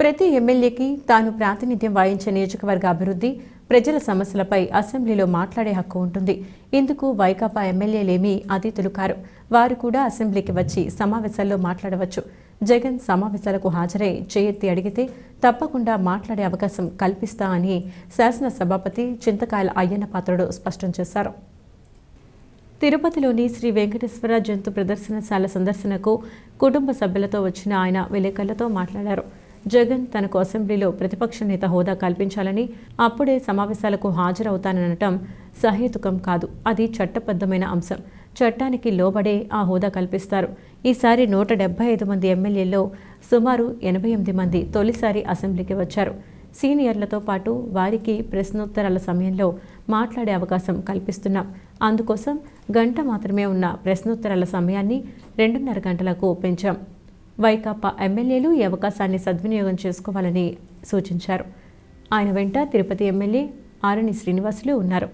ప్రతి ఎమ్మెల్యేకి తాను ప్రాతినిధ్యం వహించే నియోజకవర్గ అభివృద్ధి ప్రజల సమస్యలపై అసెంబ్లీలో మాట్లాడే హక్కు ఉంటుంది. ఇందుకు వైకాపా ఎమ్మెల్యేలేమీ అతిథులు కారు. వారు కూడా అసెంబ్లీకి వచ్చి సమావేశాల్లో మాట్లాడవచ్చు. జగన్ సమావేశాలకు హాజరై చేయెత్తి అడిగితే తప్పకుండా మాట్లాడే అవకాశం కల్పిస్తా అని శాసన సభాపతి చింతకాయల అయ్యన్న పాత్రుడు స్పష్టం చేశారు. తిరుపతిలోని శ్రీ వెంకటేశ్వర జంతు ప్రదర్శనశాల సందర్శనకు కుటుంబ సభ్యులతో వచ్చిన ఆయన విలేకరులతో మాట్లాడారు. జగన్ తనకు అసెంబ్లీలో ప్రతిపక్ష నేత హోదా కల్పించాలని అప్పుడే సమావేశాలకు హాజరవుతాననటం సహేతుకం కాదు. అది చట్టబద్ధమైన అంశం. చట్టానికి లోబడే ఆ హోదా కల్పిస్తారు. ఈసారి నూట డెబ్బై ఐదు మంది ఎమ్మెల్యేల్లో సుమారు ఎనభై ఎనిమిది మంది తొలిసారి అసెంబ్లీకి వచ్చారు. సీనియర్లతో పాటు వారికి ప్రశ్నోత్తరాల సమయంలో మాట్లాడే అవకాశం కల్పిస్తున్నాం. అందుకోసం గంట మాత్రమే ఉన్న ప్రశ్నోత్తరాల సమయాన్ని రెండున్నర గంటలకు పెంచాం. వైకాపా ఎమ్మెల్యేలు ఈ అవకాశాన్ని సద్వినియోగం చేసుకోవాలని సూచించారు. ఆయన వెంట తిరుపతి ఎమ్మెల్యే ఆరణి శ్రీనివాసులు ఉన్నారు.